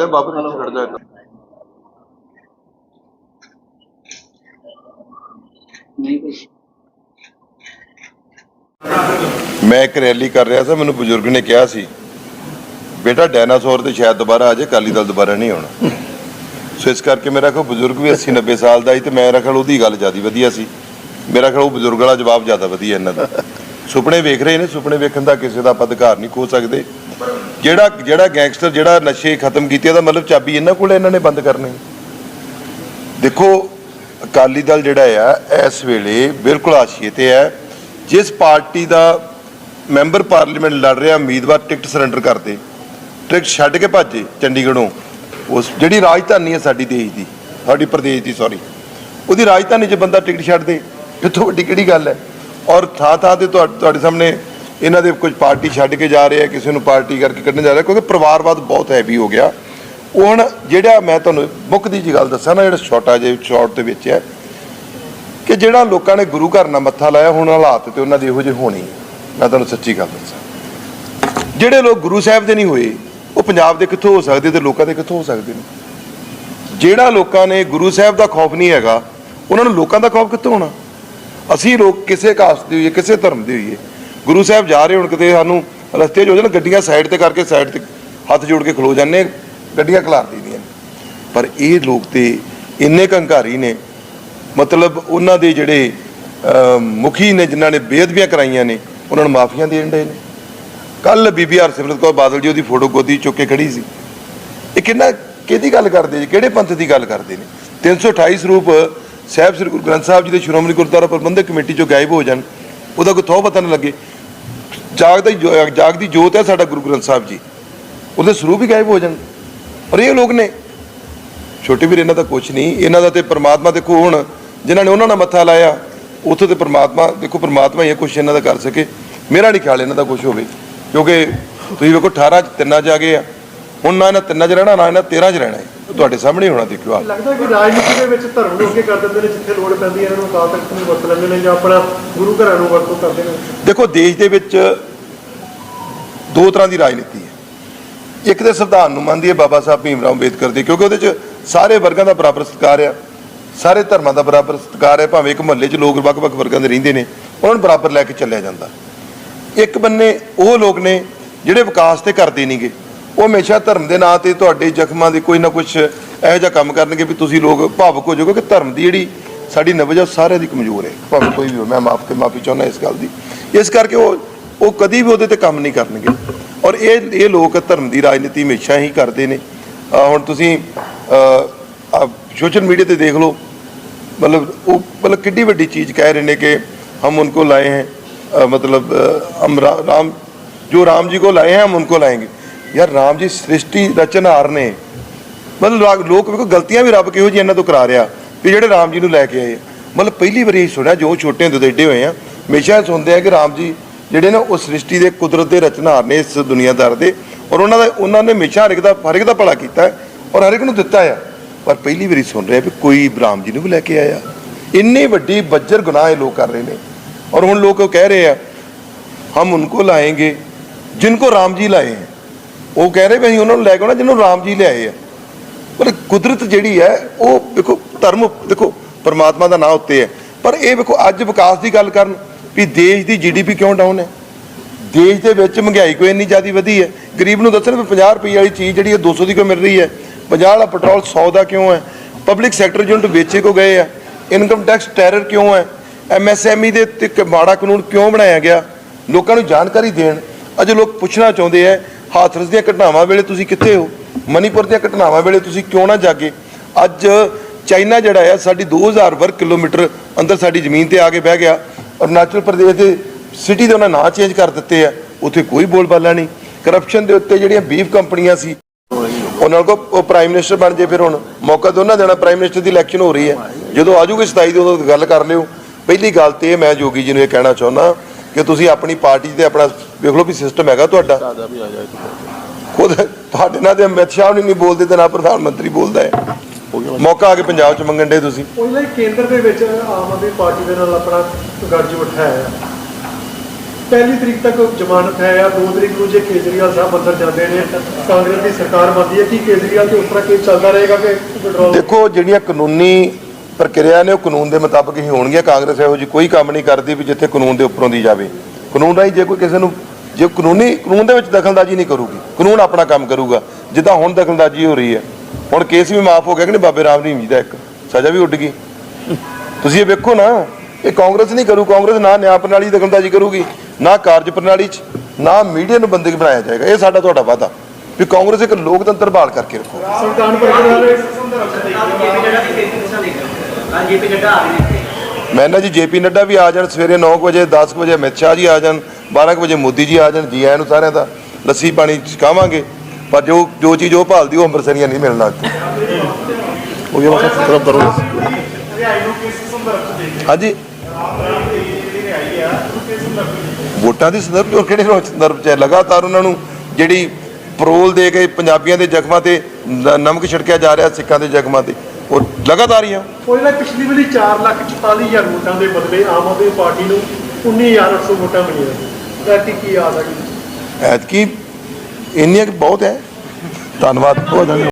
ਜਾ ਬਾਬਾ ਨੂੰ ਖੜ ਜਾ ਇੱਧਰ। ਮੈਂ ਇੱਕ ਰੈਲੀ ਕਰ ਰਿਹਾ ਸੀ ਮੈਨੂੰ ਬਜ਼ੁਰਗ ਨੇ ਕਿਹਾ ਸੀ ਬੇਟਾ ਡਾਇਨਾਸੌਰ ਤੇ ਸ਼ਾਇਦ ਦੁਬਾਰਾ ਆ ਜਾਏ ਕਾਲੀ ਦਲ ਦੁਬਾਰਾ ਨਹੀਂ ਆਉਣਾ। ਸੋ ਇਸ ਕਰਕੇ ਮੇਰਾ ਖਿਆਲ ਬਜ਼ੁਰਗ ਵੀ 80 90 ਸਾਲ ਦਾ ਸੀ ਤੇ ਮੇਰਾ ਖਿਆਲ ਉਹਦੀ ਗੱਲ ਜ਼ਿਆਦਾ ਵਧੀਆ ਸੀ। ਮੇਰਾ ਖਿਆਲ ਉਹ ਬਜ਼ੁਰਗ ਵਾਲਾ ਜਵਾਬ ਜ਼ਿਆਦਾ ਵਧੀਆ ਇਹਨਾਂ ਦਾ। ਸੁਪਨੇ ਵੇਖ ਰਹੇ ਨੇ ਸੁਪਨੇ ਵੇਖਣ ਦਾ ਕਿਸੇ ਦਾ ਆਪਾਂ ਅਧਿਕਾਰ ਨਹੀਂ ਖੋ ਸਕਦੇ। ਜਿਹੜਾ ਜਿਹੜਾ ਗੈਂਗਸਟਰ ਜਿਹੜਾ ਨਸ਼ੇ ਖਤਮ ਕੀਤੇ, ਉਹਦਾ ਮਤਲਬ ਚਾਬੀ ਇਹਨਾਂ ਕੋਲ ਇਹਨਾਂ ਨੇ ਬੰਦ ਕਰਨੇ। ਦੇਖੋ, ਅਕਾਲੀ ਦਲ ਜਿਹੜਾ ਆ, ਇਸ ਵੇਲੇ ਬਿਲਕੁਲ ਆਸ਼ੀਏ ਤੇ ਹੈ ਜਿਸ ਪਾਰਟੀ ਦਾ ਮੈਂਬਰ ਪਾਰਲੀਮੈਂਟ ਲੜ ਰਿਹਾ, ਉਮੀਦਵਾਰ ਟਿਕਟ ਸਰੈਂਡਰ ਕਰਦੇ, ਟਿਕਟ ਛੱਡ ਕੇ ਭੱਜੇ ਚੰਡੀਗੜ੍ਹੋਂ, ਉਸ ਜਿਹੜੀ ਰਾਜਧਾਨੀ ਹੈ ਸਾਡੀ ਦੇਸ਼ ਦੀ, ਸਾਡੀ ਪ੍ਰਦੇਸ਼ ਦੀ ਸੌਰੀ ਉਹਦੀ ਰਾਜਧਾਨੀ 'ਚ ਬੰਦਾ ਟਿਕਟ ਛੱਡ ਦੇ। ਇੱਥੋਂ ਵੱਡੀ ਕਿਹੜੀ ਗੱਲ ਹੈ? ਔਰ ਥਾਂ ਥਾਂ ਤੇ ਤੁਹਾ- ਤੁਹਾਡੇ ਸਾਹਮਣੇ ਇਹਨਾਂ ਦੇ ਕੁਝ ਪਾਰਟੀ ਛੱਡ ਕੇ ਜਾ ਰਹੇ ਆ, ਕਿਸੇ ਨੂੰ ਪਾਰਟੀ ਕਰਕੇ ਕੱਢਣ ਜਾ ਰਹੇ ਕਿਉਂਕਿ ਪਰਿਵਾਰਵਾਦ ਬਹੁਤ ਹੈਵੀ ਹੋ ਗਿਆ। ਉਹ ਹੁਣ ਜਿਹੜਾ ਮੈਂ ਤੁਹਾਨੂੰ ਮੁੱਖ ਦੀ ਜੀ ਗੱਲ ਦੱਸਾਂ ਨਾ, ਜਿਹੜਾ ਛੋਟਾ ਜਿਹਾ ਸ਼ਾਰਟ ਦੇ ਵਿੱਚ ਹੈ, ਕਿ ਜਿਹੜਾ ਲੋਕਾਂ ਨੇ ਗੁਰੂ ਘਰ ਨਾਲ ਮੱਥਾ ਲਾਇਆ, ਹੁਣ ਹਾਲਾਤ ਤੇ ਉਹਨਾਂ ਦੇ ਇਹੋ ਜਿਹੇ ਹੋਣੇ ਮੈਂ ਤੁਹਾਨੂੰ ਸੱਚੀ ਗੱਲ ਦੱਸਾਂ। ਜਿਹੜੇ ਲੋਕ ਗੁਰੂ ਸਾਹਿਬ ਦੇ ਨਹੀਂ ਹੋਏ, ਉਹ ਪੰਜਾਬ ਦੇ ਕਿੱਥੋਂ ਹੋ ਸਕਦੇ ਤੇ ਲੋਕਾਂ ਦੇ ਕਿੱਥੋਂ ਹੋ ਸਕਦੇ ਨੇ? ਜਿਹੜਾ ਲੋਕਾਂ ਨੇ ਗੁਰੂ ਸਾਹਿਬ ਦਾ ਖੌਫ ਨਹੀਂ ਹੈਗਾ, ਉਹਨਾਂ ਨੂੰ ਲੋਕਾਂ ਦਾ ਖੌਫ ਕਿੱਥੋਂ ਹੋਣਾ? ਅਸੀਂ ਲੋਕ ਕਿਸੇ ਕਾਸਟ ਦੇ ਹੋਈਏ, ਕਿਸੇ ਧਰਮ ਦੇ ਹੋਈਏ ਗੁਰੂ ਸਾਹਿਬ ਜਾ ਰਹੇ ਹੁਣ ਕਿਤੇ ਸਾਨੂੰ ਰਸਤੇ 'ਚ ਹੋ ਜਾਣ, ਗੱਡੀਆਂ ਸਾਈਡ ਤੇ ਕਰਕੇ ਸਾਈਡ ਤੇ ਹੱਥ ਜੋੜ ਕੇ ਖਲੋ ਜਾਂਦੇ ਗੱਡੀਆਂ ਖਲਾਰ ਦਿੰਦੀਆਂ ਨੇ। ਪਰ ਇਹ ਲੋਕ ਤੇ ਇੰਨੇ ਕੰਘਾਰੀ ਨੇ, ਮਤਲਬ ਉਹਨਾਂ ਦੇ ਜਿਹੜੇ ਮੁਖੀ ਨੇ, ਜਿਨ੍ਹਾਂ ਨੇ ਬੇਅਦਬੀਆਂ ਕਰਾਈਆਂ ਨੇ, ਉਹਨਾਂ ਨੂੰ ਮਾਫੀਆਂ ਦੇਣ ਦੇ ਨੇ। ਕੱਲ ਬੀਬੀ ਹਰਸਿਮਰਤ ਕੌਰ ਬਾਦਲ ਜੀ ਉਹਦੀ ਫੋਟੋ ਗੋਦੀ ਚੁੱਕ ਕੇ ਖੜੀ ਸੀ। ਇਹ ਕਿੰਨਾ, ਕਿਹਦੀ ਗੱਲ ਕਰਦੇ ਜੀ? ਕਿਹੜੇ ਪੰਥ ਦੀ ਗੱਲ ਕਰਦੇ ਨੇ? 328 ਸਰੂਪ ਸਾਹਿਬ ਸ੍ਰੀ ਗੁਰੂ ਗ੍ਰੰਥ ਸਾਹਿਬ ਜੀ ਦੇ ਸ਼੍ਰੋਮਣੀ ਗੁਰਦੁਆਰਾ ਪ੍ਰਬੰਧਕ ਕਮੇਟੀ ਚੋਂ ਗਾਇਬ ਹੋ ਜਾਣ, ਉਹਦਾ ਕੋਈ ਥੋ ਪਤਾ ਨਾ ਲੱਗੇ। ਜਾਗਦਾ ਹੀ ਜੋ- ਜਾਗਦੀ ਜੋਤ ਹੈ ਸਾਡਾ ਗੁਰੂ ਗ੍ਰੰਥ ਸਾਹਿਬ ਜੀ। ਉਹਦੇ ਸਰੂਪ ਹੀ ਗਾਇਬ ਹੋ ਜਾਣ। ਔਰ ਇਹ ਲੋਕ ਨੇ। ਛੋਟੇ ਵੀਰ ਇਹਨਾਂ ਦਾ ਕੁਝ ਨਹੀਂ। ਇਹਨਾਂ ਦਾ ਤੇ ਪ੍ਰਮਾਤਮਾ ਦੇਖੋ ਹੁਣ ਜਿਨ੍ਹਾਂ ਨੇ ਉਹਨਾਂ ਨਾਲ ਮੱਥਾ ਲਾਇਆ ਉੱਥੇ ਤੇ ਪ੍ਰਮਾਤਮਾ ਦੇਖੋ ਪ੍ਰਮਾਤਮਾ ਹੀ ਹੈ ਕੁਝ ਇਹਨਾਂ ਦਾ ਕਰ ਸਕੇ। ਮੇਰਾ ਨਹੀਂ ਖਿਆਲ ਇਹਨਾਂ ਦਾ ਕੁਝ ਹੋਵੇ। ਕਿਉਂਕਿ ਤੁਸੀਂ ਵੇਖੋ 18 ਚ ਤਿੰਨਾਂ ਚ ਆ ਗਏ ਆ। ਹੁਣ ਨਾ ਇਹਨਾਂ ਤਿੰਨਾਂ ਚ ਰਹਿਣਾ ਨਾ ਇਹਨਾਂ 13 ਚ ਰਹਿਣਾ ਤੁਹਾਡੇ ਸਾਹਮਣੇ ਹੋਣਾ ਦੇਖਿਓ ਆ ਲੱਗਦਾ ਕਿ ਰਾਜਨੀਤੀ ਦੇ ਵਿੱਚ ਧਰਮ ਨੂੰ ਅੱਗੇ ਕਰ ਦਿੰਦੇ ਨੇ ਜਿੱਥੇ ਲੋੜ ਪੈਂਦੀ ਹੈ ਇਹਨਾਂ ਨੂੰ ਅਕਾਲ ਤਖਤ ਨੂੰ ਵਰਤ ਲੈਂਦੇ ਨੇ ਜਾਂ ਆਪਣਾ ਗੁਰੂ ਘਰਾਂ ਨੂੰ ਵਰਤੋਂ ਕਰਦੇ ਨੇ। ਦੇਖੋ ਦੇਸ਼ ਦੇ ਵਿੱਚ ਦੋ ਤਰ੍ਹਾਂ ਦੀ ਰਾਜਨੀਤੀ ਹੈ। ਇੱਕ ਤੇ ਸੰਵਿਧਾਨ ਨੂੰ ਮੰਨਦੀ ਹੈ ਬਾਬਾ ਸਾਹਿਬ ਭੀਮ ਰਾਓ ਅੰਬੇਦਕਰ ਦੀ, ਕਿਉਂਕਿ ਉਹਦੇ 'ਚ ਸਾਰੇ ਵਰਗਾਂ ਦਾ ਬਰਾਬਰ ਸਤਿਕਾਰ ਆ। ਸਾਰੇ ਧਰਮਾਂ ਦਾ ਬਰਾਬਰ ਸਤਿਕਾਰ ਹੈ ਭਾਵੇਂ ਇੱਕ ਮਹੱਲੇ 'ਚ ਲੋਕ ਵੱਖ-ਵੱਖ ਵਰਗਾਂ ਦੇ ਰਹਿੰਦੇ ਨੇ, ਉਹਨਾਂ ਨੂੰ ਬਰਾਬਰ ਲੈ ਕੇ ਚੱਲਿਆ ਜਾਂਦਾ। ਇੱਕ ਬੰਨੇ ਉਹ ਲੋਕ ਨੇ ਜਿਹੜੇ ਵਿਕਾਸ ਤੇ ਕਰਦੇ ਨਹੀਂਗੇ ਉਹ ਹਮੇਸ਼ਾ ਧਰਮ ਦੇ ਨਾਂ ਤੇ ਤੁਹਾਡੇ ਜ਼ਖਮਾਂ ਦੇ ਕੋਈ ਨਾ ਕੁਝ ਇਹੋ ਜਿਹਾ ਕੰਮ ਕਰਨਗੇ ਵੀ ਤੁਸੀਂ ਲੋਕ ਭਾਵੁਕ ਹੋ ਜਾਓਗੇ ਕਿ ਧਰਮ ਦੀ ਜਿਹੜੀ ਸਾਡੀ ਨਬਜ ਆ ਉਹ ਸਾਰਿਆਂ ਦੀ ਕਮਜ਼ੋਰ ਹੈ। ਭਾਵੇਂ ਕੋਈ ਵੀ ਹੋ ਮੈਂ ਮਾਫ ਤੇ ਮਾਫੀ ਚਾਹੁੰਦਾ ਇਸ ਗੱਲ ਦੀ। ਇਸ ਕਰਕੇ ਉਹ ਉਹ ਕਦੀ ਵੀ ਉਹਦੇ ਤੇ ਕੰਮ ਨਹੀਂ ਕਰਨਗੇ। ਔਰ ਇਹ ਇਹ ਲੋਕ ਧਰਮ ਦੀ ਰਾਜਨੀਤੀ ਹਮੇਸ਼ਾ ਹੀ ਕਰਦੇ ਨੇ। ਹੁਣ ਤੁਸੀਂ ਸੋਸ਼ਲ ਮੀਡੀਆ ਤੇ ਦੇਖ ਲਓ। ਮਤਲਬ ਉਹ, ਮਤਲਬ ਕਿੱਡੀ ਵੱਡੀ ਚੀਜ਼ ਕਹਿ ਰਹੇ ਨੇ ਕਿ ਹਮ ਉਨਕੋ ਲਾਏ ਹੈ। ਮਤਲਬ ਹਮ ਰਾਮ, ਜੋ ਰਾਮ ਜੀ ਕੋ ਲਾਏ ਹੈ, ਹਮ ਉਨਕੋ ਲਾਏਗੇ। ਯਾਰ ਰਾਮ ਜੀ ਸ੍ਰਿਸ਼ਟੀ ਰਚਨਹਾਰ ਨੇ। ਮਤਲਬ ਲੋਕ ਵੇਖੋ ਗਲਤੀਆਂ ਵੀ ਰੱਬ ਕਿਹੋ ਜੀ ਇਹਨਾਂ ਤੋਂ ਕਰਾ ਰਿਹਾ ਵੀ ਜਿਹੜੇ ਰਾਮ ਜੀ ਨੂੰ ਲੈ ਕੇ ਆਏ ਮਤਲਬ ਪਹਿਲੀ ਵਾਰੀ ਸੁਣਿਆ ਜੋ ਛੋਟੇ ਦੁਦੇਡੇ ਹੋਏ ਆ। ਹਮੇਸ਼ਾ ਸੁਣਦੇ ਆ ਕਿ ਰਾਮ ਜੀ ਜਿਹੜੇ ਨੇ ਉਹ ਸ੍ਰਿਸ਼ਟੀ ਦੇ ਕੁਦਰਤ ਦੇ ਰਚਨਹਾਰ ਨੇ ਇਸ ਦੁਨੀਆਦਾਰ ਦੇ ਔਰ ਉਹਨਾਂ ਦਾ ਉਹਨਾਂ ਨੇ ਹਮੇਸ਼ਾ ਹਰ ਇੱਕ ਦਾ ਹਰ ਇੱਕ ਦਾ ਭਲਾ ਕੀਤਾ ਹੈ ਔਰ ਹਰ ਇੱਕ ਨੂੰ ਦਿੱਤਾ ਹੈ ਪਰ ਪਹਿਲੀ ਵਾਰੀ ਸੁਣ ਰਿਹਾ ਵੀ ਕੋਈ ਬ੍ਰਾਹਮ ਜੀ ਨੂੰ ਵੀ ਲੈ ਕੇ ਆਇਆ। ਇੰਨੇ ਵੱਡੀ ਬੱਜਰ ਗੁਨਾਹ ਇਹ ਲੋਕ ਕਰ ਰਹੇ ਨੇ। ਔਰ ਹੁਣ ਲੋਕ ਕਹਿ ਰਹੇ ਆ, ਹਮ ਉਨਕੋ ਲਾਏਂਗੇ, ਜਿਨਕੋ ਰਾਮ ਜੀ ਲਾਏ ਹੈ। ਉਹ ਕਹਿ ਰਹੇ ਵੀ ਅਸੀਂ ਉਹਨਾਂ ਨੂੰ ਲੈ ਕੇ ਆਉਣਾ, ਜਿਹਨੂੰ ਰਾਮ ਜੀ ਲਿਆਏ ਆ। ਪਰ ਕੁਦਰਤ ਜਿਹੜੀ ਹੈ, ਉਹ ਦੇਖੋ ਧਰਮ ਦੇਖੋ, ਪਰਮਾਤਮਾ ਦਾ ਨਾਮ ਉੱਤੇ ਹੈ। ਪਰ ਇਹ ਵੇਖੋ, ਅੱਜ ਵਿਕਾਸ ਦੀ ਗੱਲ ਕਰਨ ਵੀ ਦੇਸ਼ ਦੀ ਜੀਡੀਪੀ ਕਿਉਂ ਡਾਊਨ ਹੈ? ਦੇਸ਼ ਦੇ ਵਿੱਚ ਮਹਿੰਗਾਈ ਕੋਈ ਇੰਨੀ ਜ਼ਿਆਦਾ ਵਧੀ ਹੈ। ਗਰੀਬ ਨੂੰ ਦੱਸਣ ਵੀ 50 ਰੁਪਏ ਵਾਲੀ ਚੀਜ਼ ਜਿਹੜੀ ਹੈ 200 ਦੀ ਕਿਉਂ ਮਿਲ ਰਹੀ ਹੈ? 50 ਵਾਲਾ ਪੈਟਰੋਲ 100 ਦਾ ਕਿਉਂ ਹੈ? ਪਬਲਿਕ ਸੈਕਟਰ ਯੂਨਿਟ ਵੇਚੇ ਕੋ ਗਏ ਆ। ਇਨਕਮ ਟੈਕਸ ਟੈਰਰ ਕਿਉਂ ਹੈ? ਐਮਐਸਐਮਈ ਦੇ ਤੇ ਮਾੜਾ ਕਾਨੂੰਨ ਕਿਉਂ ਬਣਾਇਆ ਗਿਆ? ਲੋਕਾਂ ਨੂੰ ਜਾਣਕਾਰੀ ਦੇਣ। ਅੱਜ ਲੋਕ ਪੁੱਛਣਾ ਚਾਹੁੰਦੇ ਆ, ਹਾਥਰਸ ਦੀਆਂ ਘਟਨਾਵਾਂ ਵੇਲੇ ਤੁਸੀਂ ਕਿੱਥੇ ਹੋ? ਮਨੀਪੁਰ ਦੀਆਂ ਘਟਨਾਵਾਂ ਵੇਲੇ ਤੁਸੀਂ ਕਿਉਂ ਨਾ ਜਾਗੇ? ਅੱਜ ਚਾਈਨਾ ਜਿਹੜਾ ਆ, ਸਾਡੀ 2000 ਵਰਗ ਕਿਲੋਮੀਟਰ ਅੰਦਰ ਸਾਡੀ ਜ਼ਮੀਨ ਤੇ ਆ ਕੇ ਬਹਿ ਗਿਆ। ਅਰੁਣਾਚਲ ਪ੍ਰਦੇਸ਼ ਦੇ ਸਿਟੀ ਦੇ ਉਹਨਾਂ ਨਾਂ ਚੇਂਜ ਕਰ ਦਿੱਤੇ ਆ। ਉੱਥੇ ਕੋਈ ਬੋਲਬਾਲਾ ਨਹੀਂ। ਕਰਪਸ਼ਨ ਦੇ ਉੱਤੇ ਜਿਹੜੀਆਂ ਬੀਫ ਕੰਪਨੀਆਂ ਸੀ ਉਹਨਾਂ ਕੋ ਉਹ ਪ੍ਰਾਈਮ ਮਿਨਿਸਟਰ ਬਣ ਜੇ ਫਿਰ ਹੁਣ। ਮੌਕਾ ਦੋਨਾਂ ਦੇਣਾ ਪ੍ਰਾਈਮ ਮਿਨਿਸਟਰ ਦੀ ਇਲੈਕਸ਼ਨ ਹੋ ਰਹੀ ਹੈ। ਜਦੋਂ ਆਜੂਗੀ 27 ਦੀ ਉਦੋਂ ਗੱਲ ਕਰ ਲਿਓ। ਪਹਿਲੀ ਗੱਲ ਤੇ ਮੈਂ ਜੋਗੀ ਜੀ ਨੂੰ ਇਹ ਕਹਿਣਾ ਚਾਹੁੰਦਾ ਕਿ ਤੁਸੀਂ ਆਪਣੀ ਪਾਰਟੀ ਤੇ ਆਪਣਾ ਵੇਖ ਲਓ ਵੀ ਸਿਸਟਮ ਹੈਗਾ ਤੁਹਾਡਾ। ਖੁਦ ਤੁਹਾਡੇ ਨਾਲ ਤੇ ਅਮਿਤ ਸ਼ਾਹ ਨਹੀਂ ਬੋਲਦੇ ਤੇ ਨਾ ਪ੍ਰਧਾਨ ਮੰਤਰੀ ਬੋਲਦਾ ਹੈ। ਮੌਕਾ ਆ ਕੇ ਪੰਜਾਬ ਚ ਮੰਗਣ ਦੇ ਤੁਸੀਂ? ਉਹਨਾਂ ਕੇਂਦਰ ਦੇ ਵਿੱਚ ਆਮ ਆਦਮੀ ਪਾਰਟੀ ਦੇ ਨਾਲ ਆਪਣਾ ਗੱਜ ਉਠਾਇਆ ਹੈ ਪਹਿਲੀ ਤਰੀਕ ਤੱਕ ਜ਼ਮਾਨਤ ਹੈ ਜਾਂ 2 ਤਰੀਕ ਨੂੰ ਜੇ ਕੇਜਰੀਵਾਲ ਸਾਹਿਬ ਅੰਦਰ ਜਾਂਦੇ ਨੇ ਕਾਂਗਰਸ ਦੀ ਸਰਕਾਰ ਬਣਦੀ ਹੈ ਕੀ ਕੇਜਰੀਵਾਲ ਤੇ ਉਸ ਤਰ੍ਹਾਂ ਕੇਸ ਚੱਲਦਾ ਰਹੇਗਾ ਕਿ ਵਿਡਰਾਅ ਦੇਖੋ ਜਿਹੜੀਆਂ ਕਾਨੂੰਨੀ ਪ੍ਰਕਿਰਿਆ ਨੇ ਉਹ ਕਾਨੂੰਨ ਦੇ ਮੁਤਾਬਕ ਹੀ ਹੋਣਗੀਆਂ। ਕਾਂਗਰਸ ਇਹੋ ਜੀ ਕੋਈ ਕੰਮ ਨਹੀਂ ਕਰਦੀ ਵੀ ਜਿੱਥੇ ਕਾਨੂੰਨ ਦੇ ਉੱਪਰੋਂ ਦੀ ਜਾਵੇ। ਕਾਨੂੰਨ ਰਾਹੀਂ ਜੇ ਕੋਈ ਕਿਸੇ ਨੂੰ ਜੇ ਕਾਨੂੰਨੀ ਕਾਨੂੰਨ ਦੇ ਵਿੱਚ ਦਖਲਅੰਦਾਜ਼ੀ ਨਹੀਂ ਕਰੂਗੀ ਕਾਨੂੰਨ ਆਪਣਾ ਕੰਮ ਕਰੂਗਾ। ਜਿੱਦਾਂ ਹੁਣ ਦਖਲਅੰਦਾਜ਼ੀ ਹੋ ਰਹੀ ਹੈ। ਹੁਣ ਕੇਸ ਵੀ ਮਾਫ ਹੋ ਗਿਆ ਕਿ ਨਹੀਂ? ਬਾਬੇ ਰਾਮ ਰਹੀਮ ਜੀ ਦਾ ਇੱਕ। ਸਜ਼ਾ ਵੀ ਉੱਡ ਗਈ। ਤੁਸੀਂ ਇਹ ਵੇਖੋ ਨਾ ਇਹ ਕਾਂਗਰਸ ਨਹੀਂ ਕਰੂ। ਕਾਂਗਰਸ ਨਾ ਨਿਆਂ ਪ੍ਰਣਾਲੀ ਦੀ ਦਖਲਅੰਦਾਜ਼ੀ ਕਰੂਗੀ ਨਾ ਕਾਰਜ ਪ੍ਰਣਾਲੀ 'ਚ ਨਾ ਮੀਡੀਆ ਨੂੰ ਬੰਦਗੀ ਬਣਾਇਆ ਜਾਏਗਾ। ਇਹ ਸਾਡਾ ਤੁਹਾਡਾ ਵਾਅਦਾ। ਵੀ ਕਾਂਗਰਸ ਇੱਕ ਲੋਕਤੰਤਰ ਬਹਾਲ ਕਰਕੇ ਰੱਖੋ। ਮੈਂ ਨਾ ਜੀ ਜੇਪੀ ਨੱਡਾ ਵੀ ਆ ਜਾਣ ਸਵੇਰੇ 9 ਵਜੇ 10 ਵਜੇ ਅਮਿਤ ਸ਼ਾਹ ਜੀ ਆ ਜਾਣ 12 ਕੁ ਵਜੇ ਮੋਦੀ ਜੀ ਆ ਜਾਣ ਜੀ ਆਇਆਂ ਨੂੰ ਸਾਰਿਆਂ ਦਾ ਲੱਸੀ ਪਾਣੀ ਛਕਾਵਾਂਗੇ ਪਰ ਜੋ ਜੋ ਚੀਜ਼ ਉਹ ਭਾਲਦੀ ਉਹ ਅੰਮ੍ਰਿਤਸਰੀਆਂ ਨਹੀਂ ਮਿਲਣਾ ਉਹ ਇਹ ਵਕਤ ਤਰਫ ਕਰੋ। ਨੂੰ ਹਾਂਜੀ। ਆ ਵੋਟਾਂ ਦੀ ਸੰਦਰਭ ਉਹ ਕਿਹੜੇ ਸੰਦਰਭ ਚ? ਲਗਾਤਾਰ ਉਹਨਾਂ ਨੂੰ ਜਿਹੜੀ ਪਰੋਲ ਦੇ ਕੇ ਪੰਜਾਬੀਆਂ ਦੇ ਜ਼ਖਮਾਂ ਤੇ ਨ- ਨਮਕ ਛਿੜਕਿਆ ਜਾ ਰਿਹਾ ਸਿੱਖਾਂ ਦੇ ਜ਼ਖਮਾਂ ਤੇ। ਉਹ ਲਗਾਤਾਰ ਹੀ ਆ। ਉਹ ਜਿਹੜਾ ਪਿਛਲੀ ਵਾਰੀ 4 ਲੱਖ 44 ਹਜ਼ਾਰ ਵੋਟਾਂ ਦੇ ਬਦਲੇ ਆਮ ਆਦਮੀ ਪਾਰਟੀ ਨੂੰ 19800 ਵੋਟਾਂ ਮਿਲੀਆਂ। ਤਾਂ ਕੀ ਆਸ ਹੈ ਜੀ ਐਤਕੀ ਇੰਨੀਆਂ ਕੁ ਬਹੁਤ ਹੈ। ਧੰਨਵਾਦ। ਬਹੁਤ ਧੰਨਵਾਦ।